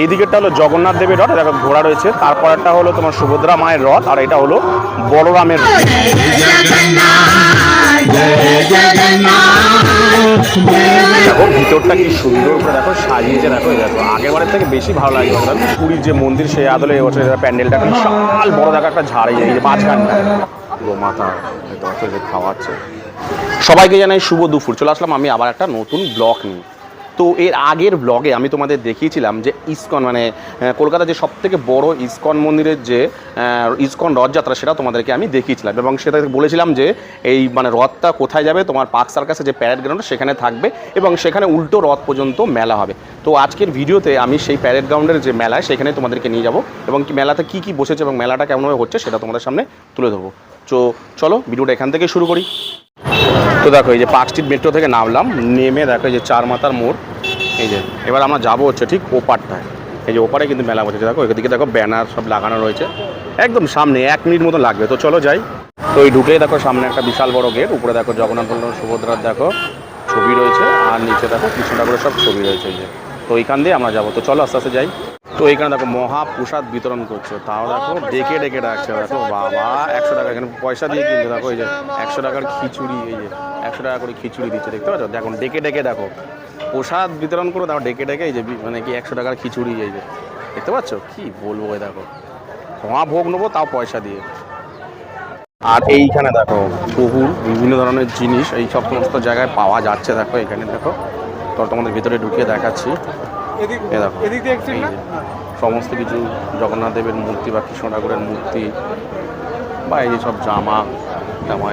এই দিকেরটা হলো জগন্নাথ দেবের রথ, দেখো ঘোড়া রয়েছে। তারপরেরটা হলো তোমার সুভদ্রা মায়ের রথ, আর এটা হলো বলরামের। দেখো, ভিতরটা কি সুন্দর করে দেখো, সাজিয়েছে, দেখো দেখো, আগেরবারের থেকে বেশি ভালো লাগে পুরীর যে মন্দির, সেই আদলে এবছর প্যান্ডেলটা বিশাল বড় দেখো একটা ঝাড়ে এই যে মাঝখানটা। মাথা খাওয়াচ্ছে। সবাইকে জানাই শুভ দুপুর। চলে আসলাম আমি আবার একটা নতুন ব্লগ নিয়ে। তো এর আগের ব্লগে আমি তোমাদের দেখিয়েছিলাম যে ইসকন মানে আহ, কলকাতার যে সবথেকে বড় ইসকন মন্দিরের যে ইসকন রথযাত্রা সেটা তোমাদেরকে আমি দেখিয়েছিলাম। এবং সেটা বলেছিলাম যে এই মানে রথটা কোথায় যাবে তোমার পার্ক সার্কাসে যে প্যারেড গ্রাউন্ড সেখানে থাকবে এবং সেখানে উল্টো রথ পর্যন্ত মেলা হবে। তো আজকের ভিডিওতে আমি সেই প্যারেড গ্রাউন্ডের যে মেলায় সেখানে তোমাদেরকে নিয়ে যাব এবং কি মেলাতে কী কী বসেছে এবং মেলাটা কেমনভাবে হচ্ছে সেটা তোমাদের সামনে তুলে ধরবো। তো চলো ভিডিওটা এখান থেকে শুরু করি। তো দেখো, এই যে পার্ক স্ট্রিট মেট্রো থেকে নামলাম, নেমে দেখো, এই যে চার মাথার মোড়, এই যে, এবার আমরা যাব হচ্ছে ঠিক ওপারটায়। এই যে ওপারে কিন্তু মেলা বসেছে, দেখো, এদিকে দেখো ব্যানার সব লাগানো রয়েছে, একদম সামনে, এক মিনিট মতো লাগবে, তো চলো যাই। তো এই ঢুকেই দেখো সামনে একটা বিশাল বড় গেট, উপরে দেখো জগন্নাথ বল্লভ সুভদ্রার দেখো ছবি রয়েছে, আর নিচে দেখো কৃষ্ণ ঠাকুরের সব ছবি রয়েছে, এই যে। তো এইখান দিয়ে আমরা যাব, তো চলো আস্তে আস্তে যাই। তো এইখানে দেখো মহাপ্রসাদ বিতরণ করছে। তাও দেখো ডেকে ডেকে ডাকছে। দেখো বাবা, একশো টাকা। এখানে পয়সা দিয়ে কিনছে। দেখো এই যে একশো টাকার খিচুড়ি, এই যে একশো টাকা করে খিচুড়ি দিচ্ছে। দেখতে পাচ্ছ? দেখো, ডেকে ডেকে দেখো। প্রসাদ বিতরণ করে, দেখো ডেকে ডেকে এই যে মানে কি একশো টাকার খিচুড়ি, এই যে। দেখতে পাচ্ছ? কি বলব দেখো। মহা ভোগ নেব, তাও পয়সা দিয়ে। আর এইখানে দেখো বহু বিভিন্ন ধরনের জিনিস। এই সব সমস্ত জায়গায় পাওয়া যাচ্ছে। দেখো এখানে দেখো। তো তোমাদের ভিতরে ঢুকিয়ে দেখাচ্ছি। সমস্ত কিছু জগন্নাথ দেবের মূর্তি বা কৃষ্ণ ঠাকুরের মূর্তি বা এই যে সব জামা জামা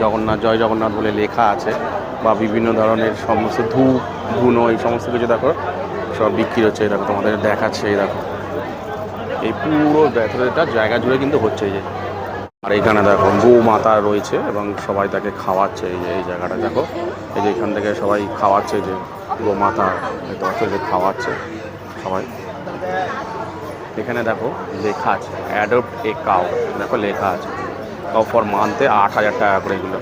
জগন্নাথ জয় জগন্নাথ বলে লেখা আছে বা বিভিন্ন ধরনের সমস্ত ধূপ ধুনো এই সমস্ত কিছু দেখো সব বিক্রি হচ্ছে এই দেখো তোমাদের দেখাচ্ছে এই দেখো। এই পুরো ভেতরেটা জায়গা জুড়ে কিন্তু হচ্ছে এই যে। আর এইখানে দেখো গৌ মাতা রয়েছে এবং সবাই তাকে খাওয়াচ্ছে এই যে এই জায়গাটা দেখো। এই যে এখান থেকে সবাই খাওয়াচ্ছে যে। গো মাতা দেখতে পাচ্ছ যে খাওয়াচ্ছে সবাই। এখানে দেখো লেখা আছে অ্যাডপ্ট এ কাউ দেখো লেখা আছে কাউ ফর মান্থে আট হাজার টাকা করে এগুলো।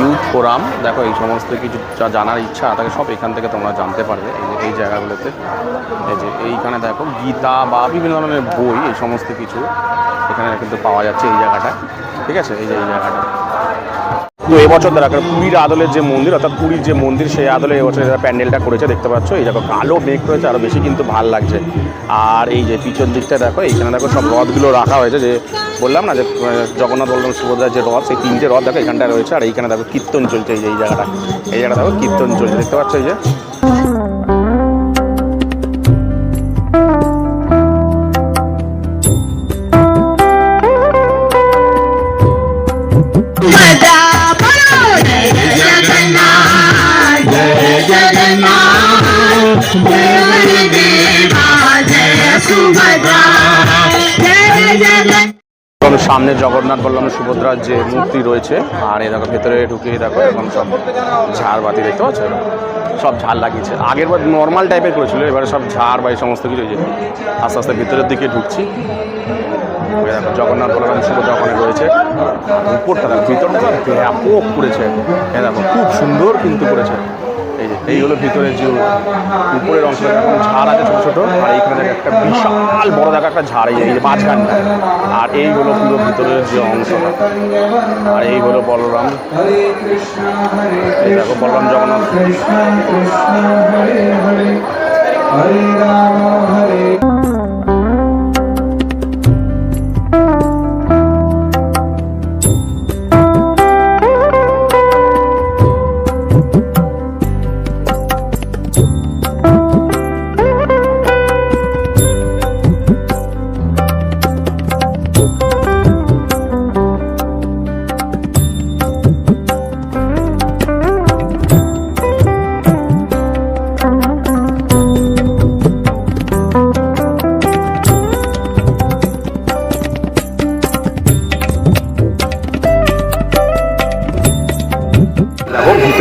ইউথ ফোরাম দেখো এই সমস্ত কিছু যা জানার ইচ্ছা, তাকে সব এখান থেকে তোমরা জানতে পারবে এই যে, এই জায়গাগুলোতে। এই যে এইখানে দেখো গীতা বা বিভিন্ন ধরনের বই, এই সমস্ত কিছু এখানে কিন্তু পাওয়া যাচ্ছে এই জায়গাটা ঠিক আছে? এই যে এই জায়গাটা। তো এবছর তারা পুরীর আদলের যে মন্দির, অর্থাৎ পুরীর যে মন্দির, সেই আদলে এবছর তারা প্যান্ডেলটা করেছে, দেখতে পাচ্ছ। এই দেখো, কালো মেঘ রয়েছে আরও বেশি কিন্তু ভালো লাগছে। আর এই যে পিছন দিকটা দেখো, এইখানে দেখো সব রথগুলো রাখা হয়েছে, যে বললাম না যে জগন্নাথ বললাম সুভদ্রার যে রথ, সেই তিনটে রথ দেখো এখানটা রয়েছে, আর এইখানে দেখো কীর্তন চলছে, এই যে, এই জায়গাটা। এই জায়গাটা দেখো, কীর্তন চলছে, দেখতে পাচ্ছ এই যে? সামনে জগন্নাথ বললাম সুভদ্রার যে মূর্তি রয়েছে। আর এ দেখো, ভেতরে ঢুকে দেখো এখন সব ঝাড়বাতি দেখতে পাচ্ছ? সব ঝাড় লাগিয়েছে। আগের বার নর্মাল টাইপের করেছিল, এবারে সব ঝাড় বা এই সমস্ত কিছু আস্তে আস্তে ভেতরের দিকে ঢুকছি। জগন্নাথ বলরাম সুভদ্রা ওখানে রয়েছে। উপরটা দেখো, ভিতরটা ব্যাপক করেছে। এ দেখো, খুব সুন্দর কিন্তু করেছে। এই যে এই হলো ভিতরে যে উপরের অংশ এখন ঝাড় আছে ছোটো ছোটো, আর এইখানে একটা বিশাল বড় দেখা একটা ঝাড়, এই যে- মাঝখানটা। আর এই হলো পুরো ভিতরের যে অংশটা আর এই হলো বলরাম। এই দেখো বলরাম জগন্নাথ। দেখো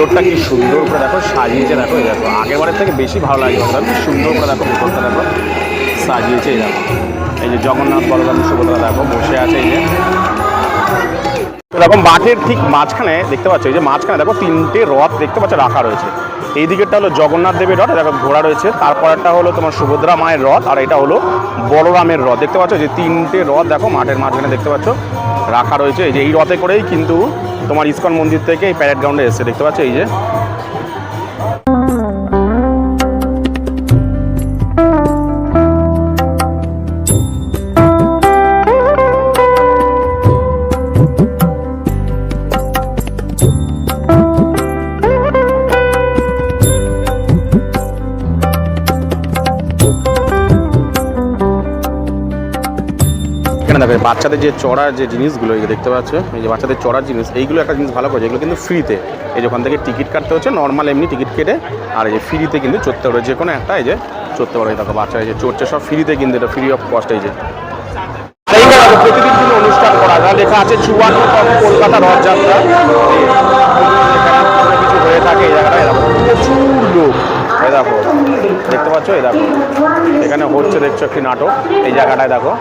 ভিতরটা কি সুন্দর করে দেখো, সাজিয়েছে দেখো, এই দেখো, আগেরবারের থেকে বেশি ভালো লাগে দেখো কি সুন্দর করে দেখো, ভিতরটা দেখো, সাজিয়েছে এই দেখো। এই যে জগন্নাথ বলরাম সুভদ্রা দেখো, বসে আছে এই যে। এরকম মাঠের ঠিক মাঝখানে দেখতে পাচ্ছ, এই যে মাঝখানে দেখো, তিনটে রথ দেখতে পাচ্ছ, রাখা রয়েছে। এই দিকেরটা হলো জগন্নাথ দেবের রথ, দেখো, ঘোড়া রয়েছে। তারপরটা হলো তোমার সুভদ্রা মায়ের রথ, আর এটা হলো বলরামের রথ। দেখতে পাচ্ছ যে তিনটে রথ দেখো, মাঠের মাঝখানে দেখতে পাচ্ছ, রাখা রয়েছে। এই যে এই রথে করেই কিন্তু তোমার ইস্কন মন্দির থেকে এই প্যারেড গ্রাউন্ডে এসে দেখতে পাচ্ছ এই যে এখানে দেখো বাচ্চাদের যে চড়ার যে জিনিসগুলো, এই দেখতে পাচ্ছ, এই যে বাচ্চাদের চড়ার জিনিস, এইগুলো একটা জিনিস ভালো করে, এগুলো কিন্তু ফ্রিতে এই যে ওখান থেকে টিকিট কাটতে হচ্ছে নর্মাল এমনি টিকিট কেটে, আর এই যে ফ্রিতে কিন্তু চড়তে পারো যে কোনো একটা, এই যে চড়তে পারো। এই দেখো বাচ্চা এই যে চড়ছে, সব ফ্রিতে কিন্তু এটা ফ্রি অফ কস্ট এই যে। প্রতিদিন অনুষ্ঠান করা যায় লেখা আছে চুয়ান্নতম কলকাতা রথযাত্রা কিছু হয়ে থাকে, এই জায়গাটায় দেখো, প্রচুর লোক। এই দেখো, দেখতে পাচ্ছ, এই দেখো। এখানে হচ্ছে দেখছ একটি নাটক। এই জায়গাটায় দেখো।